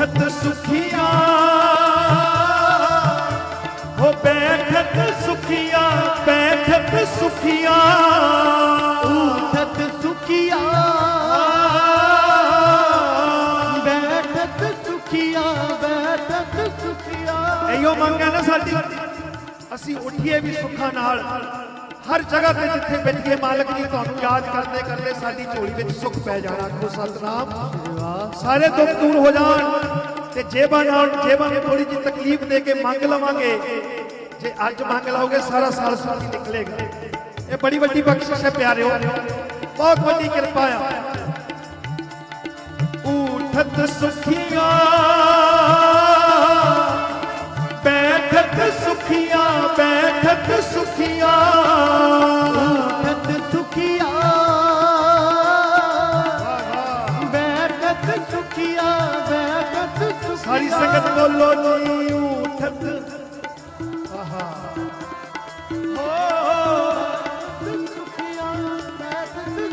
ਉਠਤ ਸੁਖੀਆ। ਹੋ ਬੈਠਤ ਸੁਖੀਆ ਬੈਠਤ ਸੁਖੀਆ। ਉਠਤ ਸੁਖੀਆ। ਬੈਠਤ ਸੁਖੀਆ ਬੈਠਤ ਸੁਖੀਆ। ਇਹੋ ਮੰਗ ਹੈ ਨਾ ਸਾਡੀ। ਅਸੀਂ ਉੱਠੀਏ ਵੀ ਸੁੱਖਾਂ ਨਾਲ। ਹਰ ਜਗ੍ਹਾ ਤੇ ਜਿੱਥੇ ਬੈਠੀਏ ਮਾਲਕ ਜੀ ਤੁਹਾਨੂੰ ਯਾਦ ਕਰਦੇ ਕਰਦੇ ਸਾਡੀ ਝੋਲੀ ਵਿੱਚ ਸੁੱਖ ਪੈ ਜਾਣਾ ਆਖੋ ਸਤਨਾਮ ਸਾਰੇ ਦੁੱਖ ਦੂਰ ਹੋ ਜਾਣ ਤੇ ਜੇਬਾਂ ਨਾਲ ਜੇਬਾਂ ਨੂੰ ਥੋੜੀ ਜਿਹੀ ਤਕਲੀਫ ਦੇ ਕੇ ਮੰਗ ਲਵਾਂਗੇ ਜੇ ਅੱਜ ਮੰਗ ਲਓਗੇ ਸਾਰਾ ਸਾਲ ਸੁਖੀ ਨਿਕਲੇਗਾ ਇਹ ਬੜੀ ਵੱਡੀ ਬਖਸ਼ਿਸ਼ ਹੈ ਪਿਆਰਿਓ ਬਹੁਤ ਵੱਡੀ ਕਿਰਪਾ ਆ ਉਠਤ ਸੁਖੀਆ लोची उठत आहा हो दुखिया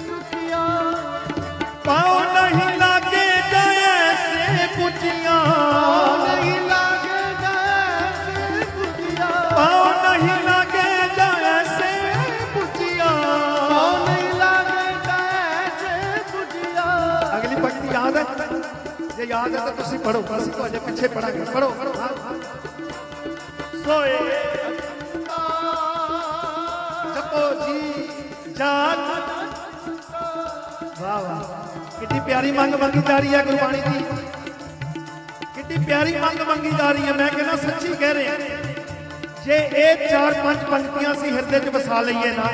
दुखिया पाओ नहीं लागे जैसे पुचिया नहीं लागे जैसे पुचिया पाओ नहीं लागे जैसे पुचिया पाओ नहीं लागे जैसे पुचिया अगली पंक्ति याद है ਜੇ ਯਾਦ ਹੈ ਤਾਂ ਤੁਸੀਂ ਪੜੋ ਅਸੀਂ ਤੁਹਾਡੇ ਪਿੱਛੇ ਪੜਾਂਗੇ ਪੜੋ ਸੋਏ ਜਪੋ ਜੀ ਜਾਨ ਵਾਹ ਵਾਹ ਕਿੰਨੀ ਪਿਆਰੀ ਮੰਗ ਮੰਗੀ ਜਾ ਰਹੀ ਹੈ ਗੁਰਬਾਣੀ ਦੀ। ਕਿੰਨੀ ਪਿਆਰੀ ਮੰਗ ਮੰਗੀ ਜਾ ਰਹੀ ਹੈ। ਮੈਂ ਕਹਿੰਦਾ ਸੱਚੀ ਕਹਿ ਰਿਹਾ। ਜੇ ਇਹ ਚਾਰ ਪੰਜ ਪੰਕਤੀਆਂ ਅਸੀਂ ਹਿਰਦੇ 'ਚ ਵਸਾ ਲਈਏ ਨਾ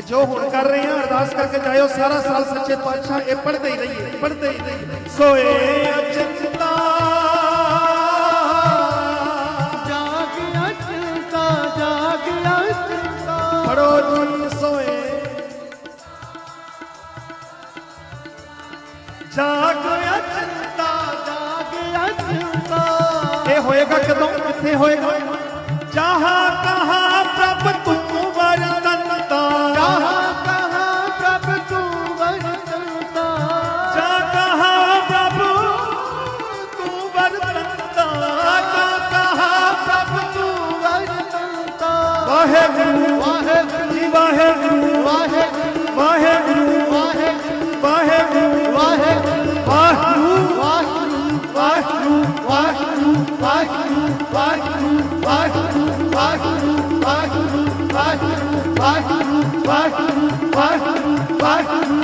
ਜੋ ਹੁਣ ਕਰ ਰਹੇ ਹਾਂ ਅਰਦਾਸ ਕਰਕੇ ਜਾਇਓ ਸਾਰਾ ਸਾਲ ਸੱਚੇ ਪਾਤਸ਼ਾਹ ਇਹ ਪੜ੍ਹਦੇ ਹੀ ਰਹੀਏ ਪੜ੍ਹਦੇ ਹੀ ਰਹੀਏ। ਸੋਏ ਅਚਿੰਤਾ। ਜਾਗ ਅਚੰਤਾ ਜਾਗ ਅਚੰਤਾ। ਪੜੋ ਜੀ ਸੋਏ। ਜਾਗ ਅਚਿੰਤਾ ਜਾਗ ਅਚੰਤਾ। ਇਹ ਹੋਏਗਾ ਕਦੋਂ? ਕਿੱਥੇ ਹੋਏਗਾ। ਵਾਹਿਗੁਰੂ ਵਾਹਿਗੁਰੂ ਜੀ ਵਾਹਿਗੁਰੂ ਵਾਹਿਗੁਰੂ ਵਾਹਿਗੁਰੂ ਵਾਹਿਗੁਰੂ ਵਾਹਿਗੁਰੂ ਵਾਹਿਗੁਰੂ ਵਾਹਿਗੁਰੂ ਵਾਹਿਗੁਰੂ ਵਾਹਿਗੁਰੂ ਵਾਹਿਗੁਰੂ ਵਾਹਿਗੁਰੂ ਵਾਹਿਗੁਰੂ ਵਾਹਿਗੁਰੂ ਵਾਹਿਗੁਰੂ ਵਾਹਿਗੁਰੂ ਵਾਹਿਗੁਰੂ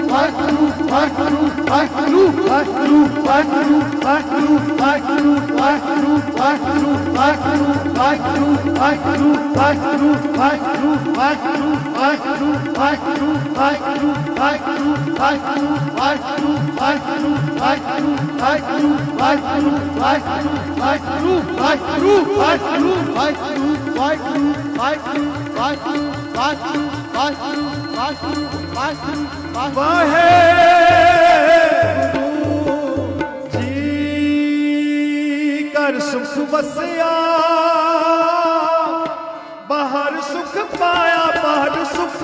Bye. ਜੀ ਕਰ ਸੁਖ ਵਸਿਆ ਬਾਹਰ ਸੁਖ ਪਾਇਆ ਬਾਹਰ ਸੁਖ